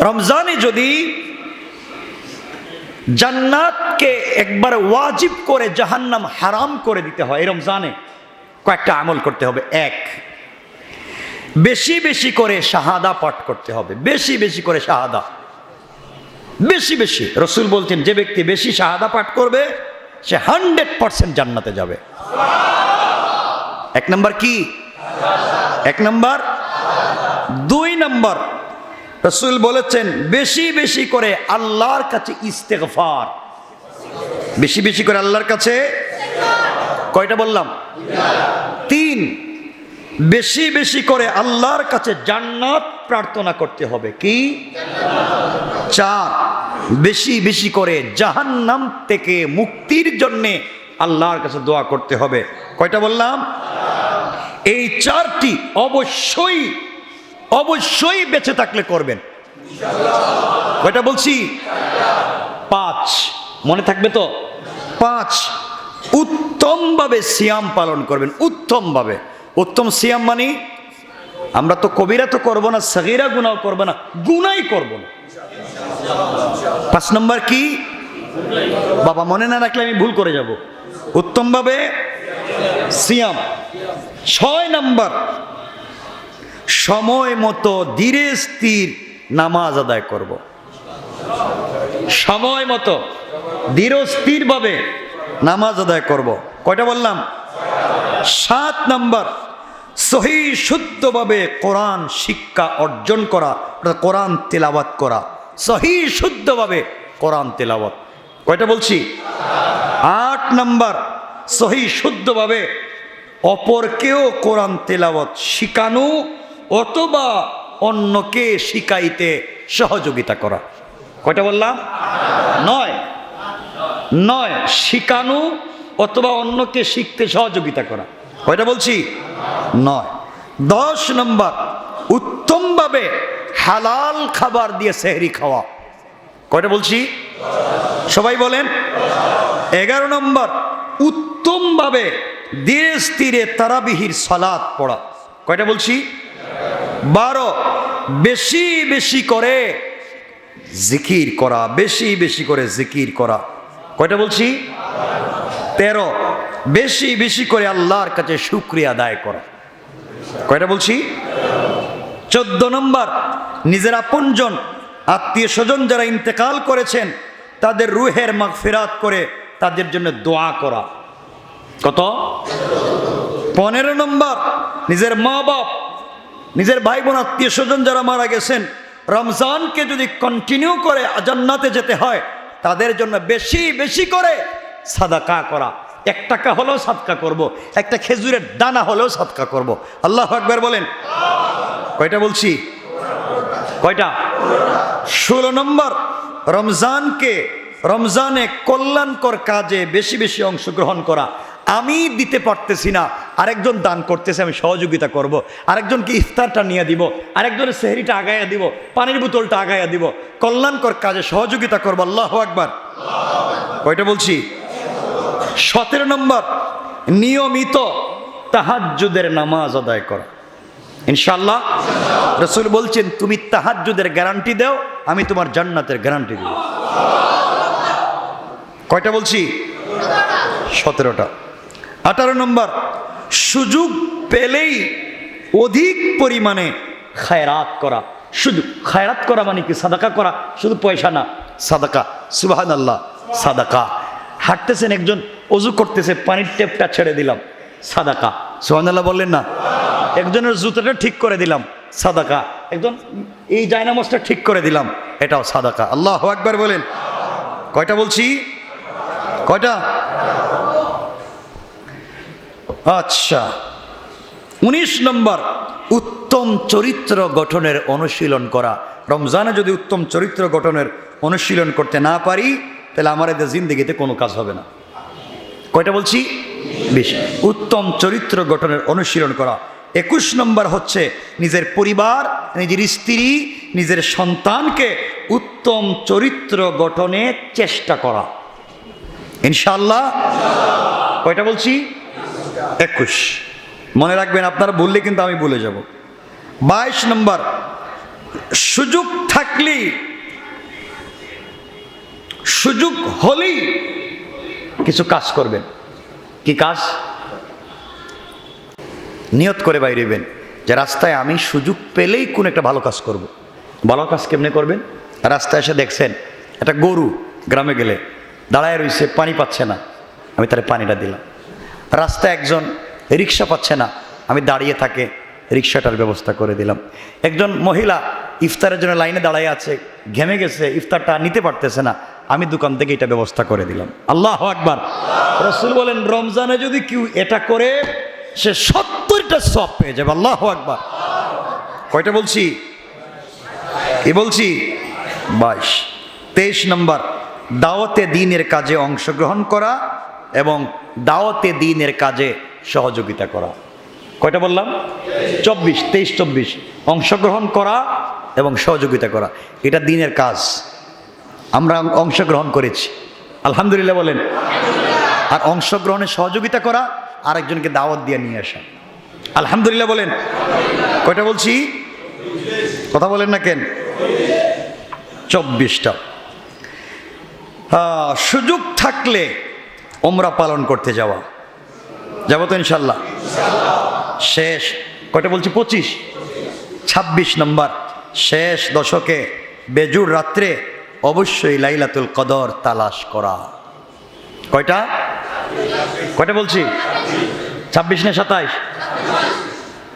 রমজানে যদি জান্নাতকে একবার ওয়াজিব করে জাহান্নাম হারাম করে দিতে হয়, এই রমজানে কয়েকটা আমল করতে হবে। এক, বেশি বেশি করে শাহাদা পাঠ করতে হবে। বেশি বেশি করে শাহাদা। বেশি বেশি। রসুল বলছেন, যে ব্যক্তি বেশি শাহাদা পাঠ করবে, সে হান্ড্রেড পার্সেন্ট জান্নাতে যাবে। এক নম্বর কি? এক নম্বর, দুই নম্বর রসুল বলেছেন, বেশি বেশি করে আল্লাহর কাছে ইস্তেগফার। বেশি বেশি করে আল্লাহর কাছে কয়টা বললাম? তিন। বেশি বেশি করে আল্লাহর কাছে জান্নাত প্রার্থনা করতে হবে। কি? চার। বেশি বেশি করে জাহান্নাম থেকে মুক্তির জন্যে আল্লাহর কাছে দোয়া করতে হবে। কয়টা বললাম? এই চারটি অবশ্যই অবশ্যই বেঁচে থাকলে করবেন। কয়টা বলছি? পাঁচ। মনে থাকবে তো? পাঁচ। উত্তমভাবে সিয়াম পালন করবেন, উত্তমভাবে। উত্তম সিয়াম মানে? আমরা তো কবিরা তো করব না, সগিরা গুনাও করব না, গুনাই করব না। পাঁচ নম্বর কি? বাবা মনে না রাখলে আমি ভুল করে যাব। উত্তমভাবে সিয়াম। ছয় নম্বর সময় মতো ধীরে স্থির নামাজ আদায় করব। সময় মতো ধীর স্থিরভাবে নামাজ আদায় করব। কয়টা বললাম? সাত নম্বর, সহি শুদ্ধভাবে কোরআন শিক্ষা অর্জন করা কোরআন তেলাওয়াত করা। সহি শুদ্ধভাবে কোরআন তেলাওয়াত। কয়টা বলছি? আট নম্বর, সহি শুদ্ধভাবে অপরকেও কোরআন তেলাওয়াত শিখানো অথবা অন্যকে শিখাইতে সহযোগিতা করা। কয়টা বললাম? নয়। নয়, শিখানো অথবা অন্যকে শিখতে সহযোগিতা করা। কয়টা বলছি? নয়। দশ নম্বর, উত্তমভাবে হালাল খাবার দিয়ে সেহরি খাওয়া। কয়টা বলছি? সবাই বলেন। এগারো নম্বর, উত্তমভাবে ধীরে স্থিরে তারাবিহির সালাদ পড়া। কয়টা বলছি? বারো, বেশি বেশি করে জিকির করা, বেশি বেশি করে জিকির করা। কয়টা বলছি? তেরো, বেশি বেশি করে আল্লাহর কাছে শুক্রিয়া আদায় করা। কয়টা বলছি? চোদ্দ নম্বর, নিজের আপনজন, আত্মীয় স্বজন যারা ইন্তেকাল করেছেন, তাদের রুহের মাগ ফেরাত করে তাদের জন্য দোয়া করা। কত? পনেরো নম্বর, নিজের মা বাপ নিজের ভাই বোন আত্মীয় স্বজন যারা মারা গেছেন, রমজানকে যদি কন্টিনিউ করে জান্নাতে যেতে হয়, তাদের জন্য বেশি বেশি করে সাদাকা করা এক টাকা হলেও সাদকা করব। একটা খেজুরের দানা হলেও সাদকা করব। আল্লাহ আকবর বলেন কয়টা বলছি কয়টা ষোলো নম্বর, রমজানকে, রমজানে কল্যাণকর কাজে বেশি বেশি অংশগ্রহণ করা আমি দিতে পারতেছি না আরেকজন দান করতেছে, আমি সহযোগিতা করব। আরেকজনকে ইফতারটা নিয়ে দিব, আরেকজনের সেহরিটা আগাইয়া দিব, পানির বোতলটা আগাইয়া দিব। কল্যাণকর কাজে সহযোগিতা করব, আল্লাহ আকবার। কয়টা বলছি? সতেরো নম্বর, নিয়মিত তাহাজ্জুদের নামাজ আদায় করা। ইনশাল্লাহ রসুল বলছেন, তুমি তাহাজ্জুদের গ্যারান্টি দাও, আমি তোমার জান্নাতের গ্যারান্টি দিব। কয়টা বলছি? সতেরোটা। আঠারো নম্বর সুযোগ পেলেই অধিক পরিমাণে খায়রাত করা। শুধু খায়রাত করা মানে কি? সাদাকা করা। শুধু পয়সা না। সাদাকা। সুবাহান আল্লাহ সাদাকা। হাঁটতেছেন একজন, অজু করতেছে, পানির টেপটা ছেড়ে দিলাম। সাদাকা। সুবাহান আল্লাহ বললেন না? একজনের জুতোটা ঠিক করে দিলাম। সাদাকা। একজন, এই জায়নামাজটা ঠিক করে দিলাম। এটাও সাদাকা। আল্লাহ একবার বলেন। কয়টা বলছি? কয়টা? আচ্ছা। উনিশ নম্বর, উত্তম চরিত্র গঠনের অনুশীলন করা। রমজানে যদি উত্তম চরিত্র গঠনের অনুশীলন করতে না পারি, তাহলে আমার এদের জিন্দগিতে কোনো কাজ হবে না। কয়টা বলছি? বেশ। উত্তম চরিত্র গঠনের অনুশীলন করা। একুশ নম্বর হচ্ছে নিজের পরিবার, নিজের স্ত্রী, নিজের সন্তানকে উত্তম চরিত্র গঠনের চেষ্টা করা। ইনশাল্লাহ কয়টা বলছি? একুশ। মনে রাখবেন, আপনারা বললে কিন্তু আমি বলে যাব। বাইশ নম্বর, সুযোগ থাকলেই সুযোগ হলেই কিছু কাজ করবেন। কি কাজ? নিয়ত করে বাইরেবেন যে রাস্তায় আমি সুযোগ পেলেই কোন একটা ভালো কাজ করব। ভালো কাজ কেমনে করবেন? রাস্তায় এসে দেখছেন, একটা গরু গ্রামে গেলে, দাঁড়ায় রয়েছে পানি পাচ্ছে না। আমি তার পানিটা দিলাম। রাস্তায় একজন রিক্সা পাচ্ছে না, আমি দাঁড়িয়ে থাকে, রিক্সাটার ব্যবস্থা করে দিলাম। একজন মহিলা ইফতারের জন্য লাইনে দাঁড়ায় আছে, ঘেমে গেছে, ইফতারটা নিতে পারতেছে না, আমি দোকান থেকে এটা ব্যবস্থা করে দিলাম। আল্লাহ আকবার। রসুল বলেন, রমজানে যদি কেউ এটা করে, সে সত্তরটা সব পেয়ে যাবে। আল্লাহ আকবার। কয়টা বলছি? কি বলছি? বাইশ। তেইশ নম্বর, দাওয়াতে দিনের কাজে অংশগ্রহণ করা এবং দাওয়াতে দিনের কাজে সহযোগিতা করা। কয়টা বললাম? চব্বিশ, তেইশ, চব্বিশ। অংশগ্রহণ করা এবং সহযোগিতা করা। এটা দিনের কাজ। আমরা অংশগ্রহণ করেছি। আলহামদুলিল্লাহ বলেন। আর অংশগ্রহণে সহযোগিতা করা, আরেকজনকে দাওয়াত দিয়ে নিয়ে আসা। আলহামদুলিল্লাহ বলেন। কয়টা বলছি? কথা বলেন না কেন? চব্বিশটা। সুযোগ থাকলে ওমরা পালন করতে যাওয়া। যাব তো ইনশাল্লাহ। শেষ, কয়টা বলছি? পঁচিশ। ছাব্বিশ নম্বর। শেষ দশকে বেজুর রাত্রে অবশ্যই লাইলাতুল কদর তালাশ করা। কয়টা? কয়টা বলছি? ছাব্বিশ না সাতাইশ?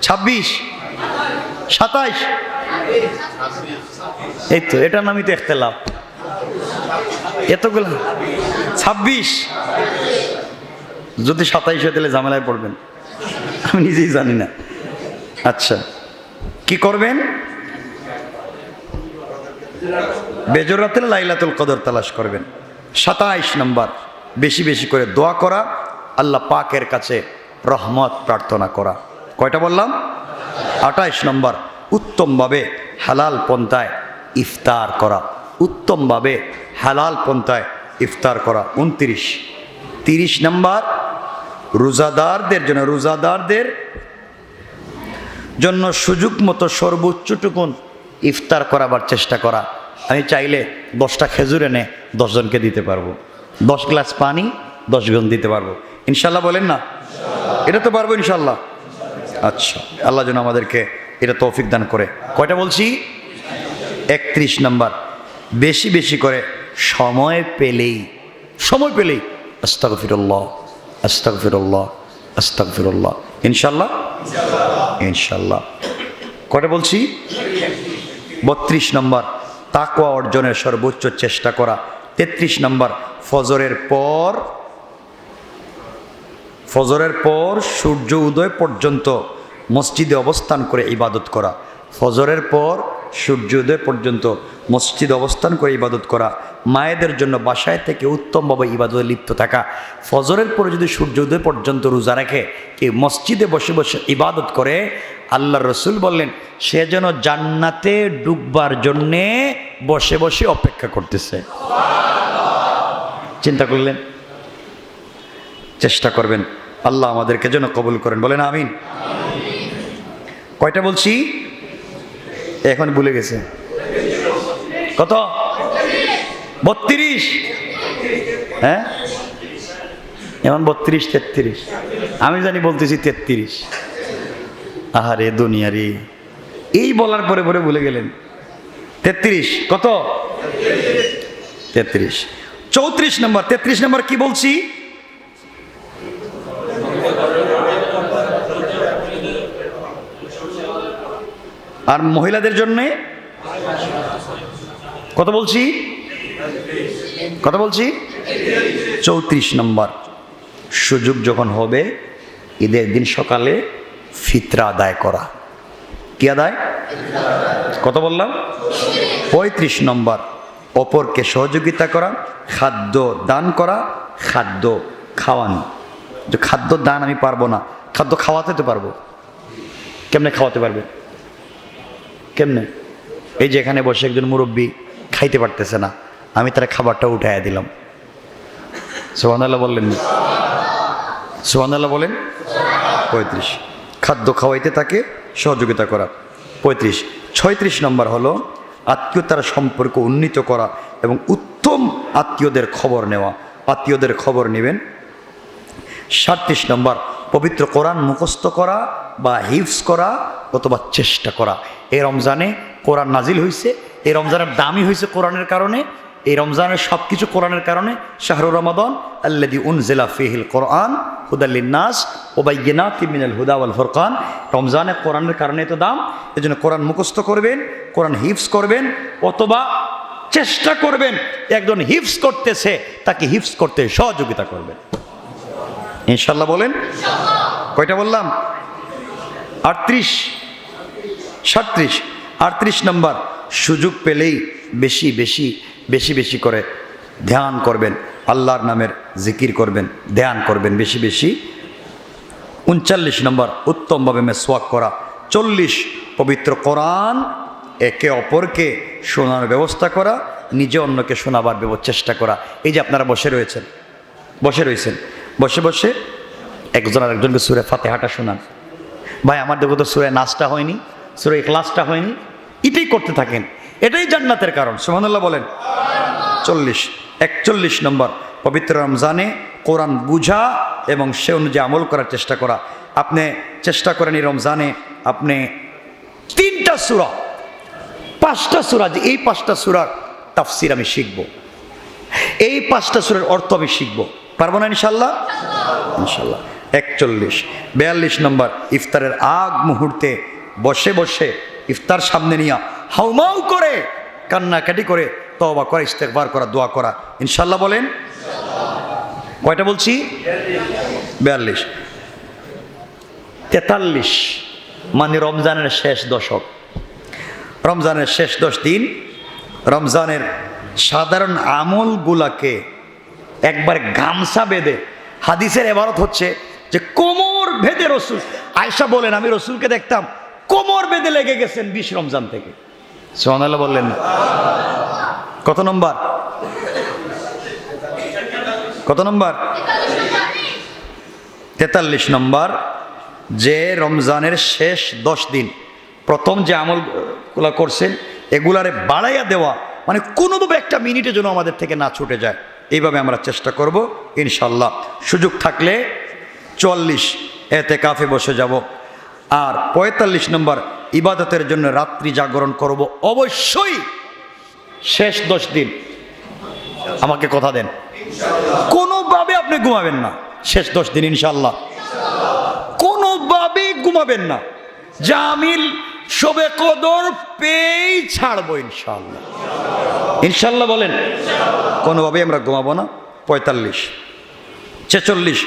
ছাব্বিশ। সাতাইশ? এই তো, এটার নামই তো একতেলাভ এতগুলো? ছাব্বিশ? যদি সাতাইশ হয়ে তাহলে ঝামেলায় পড়বেন। আমি নিজেই জানি না। আচ্ছা কি করবেন? বেজরাতে লাইলাতুল কদর তালাশ করবেন। সাতাইশ নম্বর, বেশি বেশি করে দোয়া করা, আল্লাহ পাকের কাছে রহমত প্রার্থনা করা। কয়টা বললাম? আঠাইশ নম্বর, উত্তমভাবে হালাল পন্থায় ইফতার করা। উত্তমভাবে হালাল পন্থায় ইফতার করা, উনত্রিশ। তিরিশ নম্বর, রোজাদারদের জন্য রোজাদারদের জন্য সুযোগ মতো সর্বোচ্চটুকুন ইফতার করাবার চেষ্টা করা। আমি চাইলে দশটা খেজুর এনে দশজনকে দিতে পারব। দশ গ্লাস পানি, দশজন দিতে পারব। ইনশাল্লাহ বলেন না? এটা তো পারব ইনশাল্লাহ। আচ্ছা আল্লাহ যেন আমাদেরকে এটা তৌফিক দান করে। কয়টা বলছি? একত্রিশ নাম্বার। বেশি বেশি করে সময় পেলেই সময় পেলেই আস্তাক ফিরল্লাহ আস্তাক ফিরল্লাহ আস্তাক ফিরল্লাহ ইনশাল্লাহ? ইনশাল্লাহ। কয়টা বলছি? বত্রিশ নম্বর, তাকওয়া অর্জনের সর্বোচ্চ চেষ্টা করা। তেত্রিশ নম্বর, ফজরের পর ফজরের পর সূর্য উদয় পর্যন্ত মসজিদে অবস্থান করে ইবাদত করা। ফজরের পর সূর্য উদয় পর্যন্ত মসজিদে অবস্থান করে ইবাদত করা, মায়েদের জন্য বাসায় থেকে উত্তমভাবে ইবাদতে লিপ্ত থাকা, ফজরের পরে যদি সূর্যোদয় পর্যন্ত রোজা রাখে কে মসজিদে বসে বসে ইবাদত করে আল্লাহ রসুল বললেন, সে যেন জান্নাতে ডুববার জন্যে বসে বসে অপেক্ষা করতেছে। চিন্তা করলেন? চেষ্টা করবেন। আল্লাহ আমাদেরকে যেন কবুল করেন। বলেন আমিন। কয়টা বলছি? এখন ভুলে গেছে। কত? বত্রিশ। হ্যাঁ? এখন বত্রিশ, তেত্রিশ। আমি জানি বলতেছি তেত্রিশ। আহারে দুনিয়ারে এই বলার পরে পরে ভুলে গেলেন। তেত্রিশ, কত? তেত্রিশ। চৌত্রিশ নম্বর, তেত্রিশ নম্বর কি বলছি? আর মহিলাদের জন্যে? কত বলছি? কত বলছি? চৌত্রিশ নম্বর। সুযোগ যখন হবে, ঈদের দিন সকালে ফিতরা আদায় করা। কি আদায়? কত বললাম? পঁয়ত্রিশ নম্বর। অপরকে সহযোগিতা করা, খাদ্য দান করা, খাদ্য খাওয়ানো। যে খাদ্য দান আমি পারব না, খাদ্য খাওয়াতে তো পারব। কেমনে খাওয়াতে পারবে? কেমনে? এই যে এখানে বসে একজন মুরব্বী খাইতে পারতেছে না, আমি তার খাবারটা উঠাইয়া দিলাম। সোহানাল্লাহ বললেন সোহানাল্লাহ বলেন? পঁয়ত্রিশ। খাদ্য খাওয়াইতে তাকে সহযোগিতা করা। পঁয়ত্রিশ। ছয়ত্রিশ নম্বর হলো আত্মীয়তার সম্পর্ক উন্নীত করা এবং উত্তম আত্মীয়দের খবর নেওয়া। আত্মীয়দের খবর নেবেন। সাতত্রিশ নম্বর পবিত্র কোরআন মুখস্থ করা বা হিফস করা অথবা চেষ্টা করা। এই রমজানে কোরআন নাজিল হয়েছে এই রমজানের দামি হয়েছে কোরআনের কারণে, এই রমজানের সব কিছু কোরআনের কারণে। শাহরুর রমাদন আল্লাদি উন জেলা ফিহিল কোরআন হুদাল্লিন নাস ওবাইনা তিমিনাল হুদা আল ফরকান। রমজানে কোরআনের কারণে তো দাম এই জন্য কোরআন মুখস্থ করবেন, কোরআন হিফস করবেন, অথবা চেষ্টা করবেন, একজন হিফস করতেছে, তাকে হিফস করতে সহযোগিতা করবেন। ইনশাল্লাহ বলেন। কয়টা বললাম? আটত্রিশ। সাতত্রিশ। আটত্রিশ নম্বর। সুযোগ পেলেই বেশি বেশি বেশি বেশি করে ধ্যান করবেন। আল্লাহর নামের জিকির করবেন, ধ্যান করবেন বেশি বেশি। উনচল্লিশ নম্বর, উত্তমভাবে মেসওয়াক করা। চল্লিশ, পবিত্র কোরআন, একে অপরকে শোনার ব্যবস্থা করা। নিজে অন্যকে শোনাবার চেষ্টা করা। এই যে আপনারা বসে রয়েছেন বসে রয়েছেন। বসে বসে। একজন আর একজনকে সুরে ফাতেহাটা শোনান। ভাই আমার দেখো তো সুরে নাচটা হয়নি, সুরে ক্লাসটা হয়নি। এটাই করতে থাকেন। এটাই জান্নাতের কারণ। সুহানুল্লাহ বলেন। চল্লিশ, একচল্লিশ নম্বর। পবিত্র রমজানে কোরআন বুঝা এবং সে অনুযায়ী আমল করার চেষ্টা করা। আপনি চেষ্টা করেন এই রমজানে আপনি তিনটা সুরা, পাঁচটা সুরা, যে এই পাঁচটা সুরার তাফসির আমি শিখব। এই পাঁচটা সুরের অর্থ আমি শিখব। পারব না ইনশাল্লাহ? ইনশাল্লাহ। একচল্লিশ। বিয়াল্লিশ নম্বর, ইফতারের আগ মুহূর্তে বসে বসে ইফতার সামনে নিয়ে হাউমাউ করে কান্নাকাটি করে তবা করা ইস্তেকবার করা, দোয়া করা। ইনশাল্লাহ বলেন? কয়টা বলছি? বিয়াল্লিশ। তেতাল্লিশ মানে রমজানের শেষ দশক। রমজানের শেষ দশ দিন, রমজানের সাধারণ আমলগুলাকে একবার গামছা বেঁধে হাদিসের এবারত হচ্ছে যে কোমর ভেদে রসুল আয়সা বলেন, আমি রসুলকে দেখতাম, কোমর বেঁধে লেগে গেছেন বিশ রমজান থেকে। সোহানাল্লাহ বললেন না। কত নম্বর? কত নম্বর? তেতাল্লিশ নম্বর, যে রমজানের শেষ দশ দিন, প্রথম যে আমলগুলো করছেন, এগুলারে বাড়াইয়া দেওয়া মানে কোনোভাবে একটা মিনিটে যেন আমাদের থেকে না ছুটে যায়। এইভাবে আমরা চেষ্টা করব ইনশাল্লাহ সুযোগ থাকলে চল্লিশ এতে কাফে বসে যাব। আর পঁয়তাল্লিশ নম্বর, ইবাদতের জন্য রাত্রি জাগরণ করব। অবশ্যই শেষ দশ দিন। আমাকে কথা দেন। কোনোভাবে আপনি ঘুমাবেন না। শেষ দশ দিন ইনশাল্লাহ কোনোভাবেই ঘুমাবেন না। জামিল শোবে কদর পেয়েই ছাড়বো ইনশাল্লাহ ইনশাল্লাহ বলেন, কোনোভাবেই আমরা ঘুমাবো না। পঁয়তাল্লিশ, ছেচল্লিশ,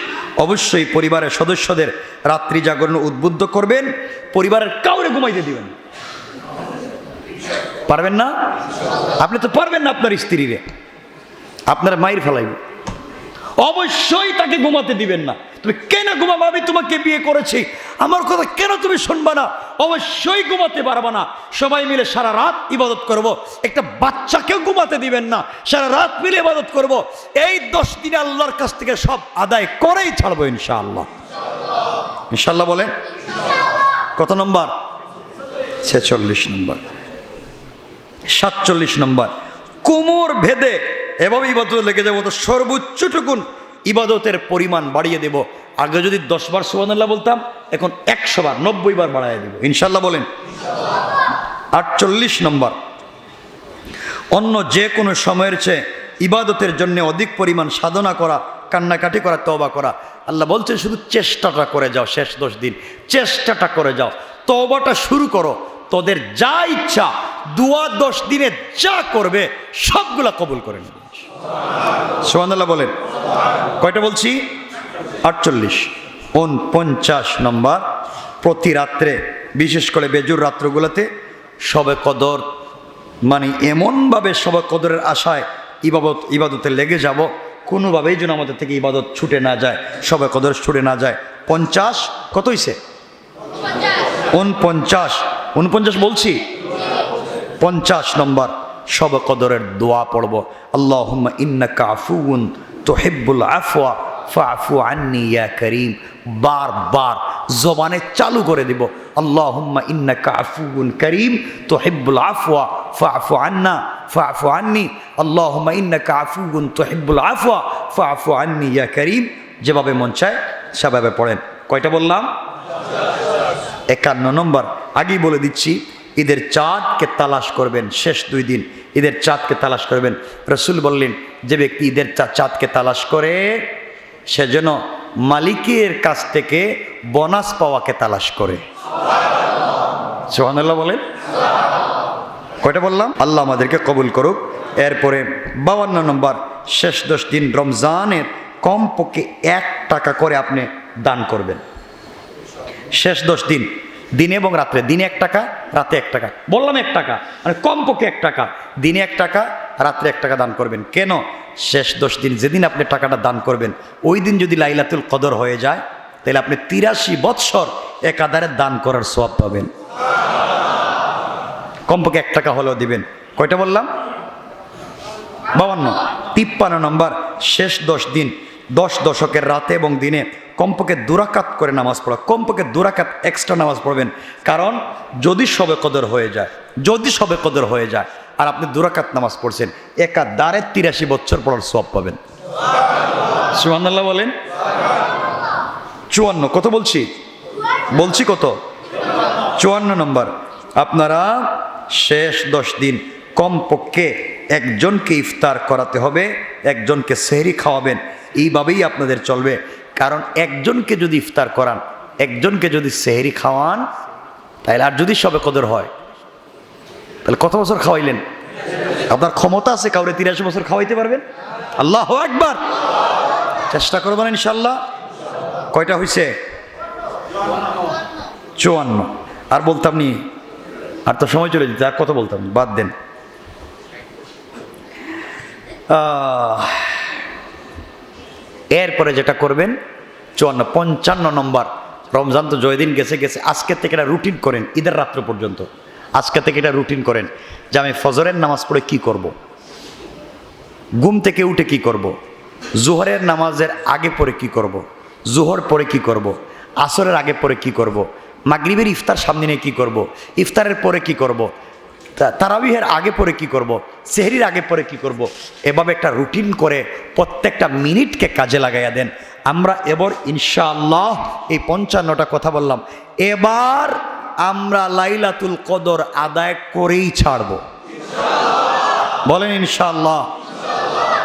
অবশ্যই পরিবারের সদস্যদের রাত্রি জাগরণ উদ্বুদ্ধ করবেন, পরিবারের কাউরে ঘুমাইতে দিবেন। পারবেন না? আপনি তো পারবেন না আপনার স্ত্রীরে। আপনার মায়ের ফেলাইব। অবশ্যই তাকে ঘুমাতে দিবেন না। তুমি কেন ঘুমাবো? আমি তোমাকে বিয়ে করেছি। আমার কথা কেন তুমি শুনবা না? অবশ্যই ঘুমাতে পারবা না। সবাই মিলে সারা রাত ইবাদত করব। একটা বাচ্চাকেও ঘুমাতে দিবেন না। সারা রাত মিলে ইবাদত করব। এই দশ দিনে আল্লাহর কাছ থেকে সব আদায় করেই ছাড়বো ইনশাআল্লাহ। ইনশাল্লাহ বলেন। কত নম্বর? ছেচল্লিশ নম্বর। সাতচল্লিশ নম্বর। কোমর ভেদে এভাবে ইবাদত লেগে যাব তো সর্বোচ্চটুকুন ইবাদতের পরিমাণ বাড়িয়ে দেব। আগে যদি দশ বার সুবানাল্লাহ বলতাম, এখন একশো বার নব্বই বার বাড়াইয়া দেব। ইনশাল্লাহ বলেন। আটচল্লিশ নম্বর। অন্য যে কোনো সময়ের চেয়ে ইবাদতের জন্য অধিক পরিমাণ সাধনা করা, কান্নাকাটি করা তবা করা। আল্লাহ বলছেন, শুধু চেষ্টাটা করে যাও শেষ দশ দিন। চেষ্টাটা করে যাও। তবাটা শুরু করো। তোদের যা ইচ্ছা, দুয়া দশ দিনে যা করবে, সবগুলা কবুল করে নেবে। সোহানাল্লাহ বলেন। কয়টা বলছি? আটচল্লিশ। উনপঞ্চাশ নম্বর। প্রতি রাত্রে বিশেষ করে বেজুর রাত্রগুলোতে সবে কদর মানে এমনভাবে সবে কদরের আশায় ইবাদত ইবাদতে লেগে যাব কোনোভাবেই যেন আমাদের থেকে ইবাদত ছুটে না যায় সবে কদর ছুটে না যায়। পঞ্চাশ কত হইছে? উনপঞ্চাশ। উনপঞ্চাশ বলছি? পঞ্চাশ নম্বর। সব কদরের দোয়া পড়ব। আল্লাহ ইন্নাকা আফুন তোহেব্বুল আফওয়া ফাফু আন্নি ইয়া করিম। বার বার জবানে চালু করে দিব। আল্লাহ হুম্মা ইন্নাকা আফুন করিম তো হিব্বুল আফওয়া ফাফু আন্না ফাফু আন্নি। আল্লাহ হুম্মা ইন্নাকা আফুন তো হিব্বুল আফওয়া ফাফু আন্নি ইয়া করিম। যেভাবে মন চায় সেভাবে পড়েন। কয়টা বললাম? একান্ন নম্বর। আগেই বলে দিচ্ছি ঈদের চাঁদকে তালাশ করবেন শেষ দুই দিন ঈদের চাঁদকে তালাশ করবেন। রসুল বললেন, যে ব্যক্তি ঈদের চাঁদকে তালাশ করে, সে যেন মালিকের কাছ থেকে বোনাস পাওয়াকে তালাশ করে। সোহানাল্লাহ বলেন। কয়টা বললাম? আল্লাহ আমাদেরকে কবুল করুক। এরপরে বাউান্ন নম্বর, শেষ দশ দিন রমজানের কমপক্ষে এক টাকা করে আপনি দান করবেন। শেষ দশ দিন দিনে এবং রাত্রে। দিনে এক টাকা রাতে এক টাকা। বললাম এক টাকা মানে কমপক্ষে এক টাকা। দিনে এক টাকা রাত্রে এক টাকা দান করবেন। কেন? শেষ দশ দিন যেদিন আপনি টাকাটা দান করবেন ওই দিন যদি লাইলাতুল কদর হয়ে যায় তাহলে আপনি তিরাশি বৎসর একাধারে দান করার সব পাবেন। কমপক্ষে এক টাকা হলেও দিবেন। কয়টা বললাম? বাবান্ন তিপ্পান্ন নম্বর। শেষ দশ দিন দশ দশকের রাতে এবং দিনে কমপক্ষে দুরাকাত করে নামাজ পড়া, কমপক্ষে দুরাকাত এক্সট্রা নামাজ পড়বেন। কারণ যদি সবে কদর হয়ে যায়, যদি সবে কদর হয়ে যায়, আর আপনি দুরাকাত নামাজ পড়ছেন একা দাঁড়ে তিরাশি বছর পড়ার সব পাবেন। সুহান্নাল্লাহ বলেন? চুয়ান্ন, কত বলছি? বলছি কত? চুয়ান্ন নম্বর। আপনারা শেষ দশ দিন কমপক্ষে একজনকে ইফতার করাতে হবে, একজনকে সেহরি খাওয়াবেন। এইভাবেই আপনাদের চলবে। কারণ একজনকে যদি ইফতার করান একজনকে যদি সেহরি খাওয়ান তাহলে আর যদি সবে কদর হয় তাহলে কত বছর খাওয়াইলেন? আপনার ক্ষমতা আছে কাউরে তিরাশি বছর খাওয়াইতে পারবেন? আল্লাহ একবার চেষ্টা করবেন ইনশাল্লাহ কয়টা হয়েছে চুয়ান্ন। আর বলতাম নি আর তো সময় চলে যেত আর কত বলতাম? বাদ দেন। আহ, এরপরে যেটা করবেন, চুয়ান্ন, পঞ্চান্ন নম্বর, রমজান তো জয়দিন গেছে গেছে, আজকে থেকে এটা রুটিন করেন, ঈদের রাত্র পর্যন্ত আজকে থেকে এটা রুটিন করেন, যে আমি ফজরের নামাজ পড়ে কি করব। ঘুম থেকে উঠে কি করব। জোহরের নামাজের আগে পরে কি করব। জোহর পরে কি করব। আসরের আগে পরে কি করব। মাগরিবের ইফতার সামনে নিয়ে কি করব। ইফতারের পরে কি করব। তারাবিহের আগে পরে কি করব। সেহরির আগে পরে কি করব। এভাবে একটা রুটিন করে প্রত্যেকটা মিনিটকে কাজে লাগাইয়া দেন। আমরা এবার ইনশাআল্লাহ এই পঞ্চান্নটা কথা বললাম। এবার আমরা লাইলাতুল কদর আদায় করেই ছাড়ব। বলেন ইনশাআল্লাহ।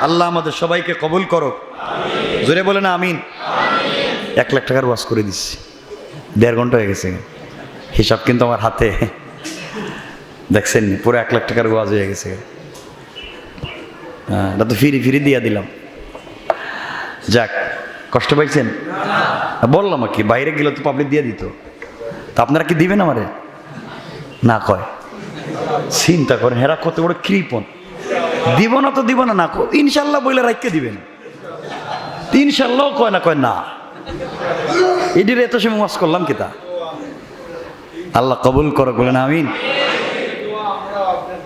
আল্লাহ আমাদের সবাইকে কবুল করো জোরে বলেন আমিন। এক লাখ টাকার ওয়াশ করে দিচ্ছি। দেড় ঘণ্টা হয়ে গেছে। হিসাব কিন্তু আমার হাতে। দেখছেন পুরো এক লাখ টাকার ওয়াজ হয়ে গেছে। হ্যাঁ এটা তো ফিরি ফিরি দিয়ে দিলাম। যাক, কষ্ট পাইছেন? বললাম আর কি, বাইরে গেলে তো পাবলিক দিয়ে দিত। তা আপনারা কি দিবেন আমারে? না কয়। চিন্তা করেন, হেরা কত বড় কৃপন দিব না তো দিব না না ইনশাল্লাহ বইলে রাখতে দিবেন। ইনশাল্লাহ কয় না কয় না। এটির এত সময় ওয়াজ করলাম কি তা? আল্লাহ কবুল করো বলেন আমিন।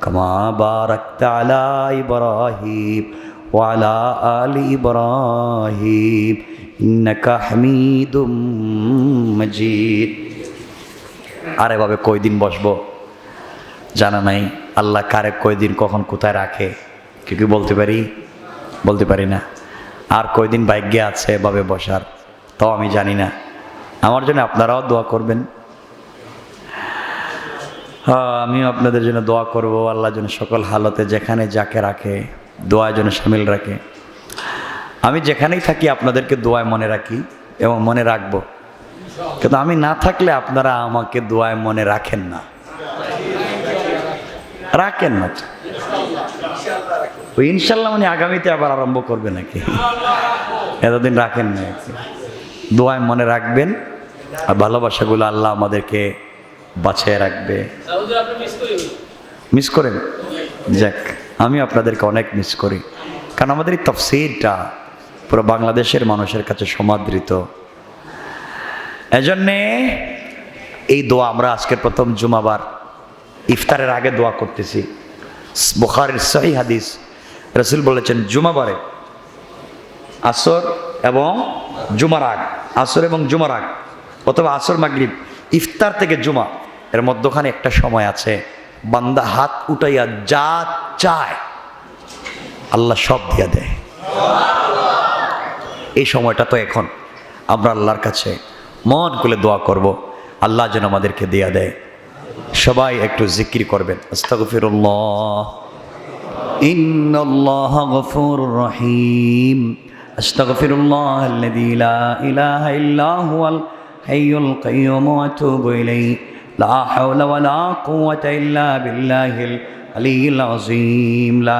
كما باركت على إبراهيم وعلى آل إبراهيم إنك حميد مجيد আর এভাবে কয়দিন বসবো জানা নাই আল্লাহ কারে কয়দিন কখন কোথায় রাখে কি কি বলতে পারি বলতে পারি না আর কয়দিন ভাগ্যে আছে এভাবে বসার তাও আমি জানি না আমার জন্য আপনারাও দোয়া করবেন আমিও আপনাদের জন্য দোয়া করব, আল্লাহ যেন সকল হালতে যেখানে যাকে রাখে দোয়ার জন্য সামিল রাখে। আমি যেখানেই থাকি আপনাদেরকে দোয়ায় মনে রাখি এবং মনে রাখব। কিন্তু আমি না থাকলে আপনারা আমাকে দোয়ায় মনে রাখেন না। রাখেন না। ওই ইনশাল্লাহ মানে আগামীতে আবার আরম্ভ করবে নাকি? এতদিন রাখেন না দোয়ায় মনে রাখবেন আর ভালোবাসাগুলো আল্লাহ আমাদেরকে বাঁচিয়ে রাখবে। মিস করেন? যাক আমি আপনাদেরকে অনেক মিস করি। কারণ আমাদের এই তফসিরটা পুরো বাংলাদেশের মানুষের কাছে সমাদৃত। এজন্যে এই দোয়া আমরা আজকের প্রথম জুমাবার ইফতারের আগে দোয়া করতেছি। বুখারের সহি হাদিস রসুল বলেছেন জুমাবারে আসর এবং জুমার আগ আসর এবং জুমার আগ অথবা আসর মাগরিব ইফতার থেকে জুমা। এর মধ্যখানে একটা সময় আছে, বান্দা হাত উঠাইয়া যা চায়, আল্লাহ সব দিয়া দেয়। এই সময়টা তো এখন। আমরা আল্লাহর কাছে মন খুলে দোয়া করব, আল্লাহ যেন আমাদেরকে দেয়া দেয়। সবাই একটু জিকির করবেন। আস্তাগফিরুল্লাহ। রহিম। লা হাওলা ওয়া লা কুওয়াতা ইল্লা বিল্লাহিল আলিয়্যিল আযীম লা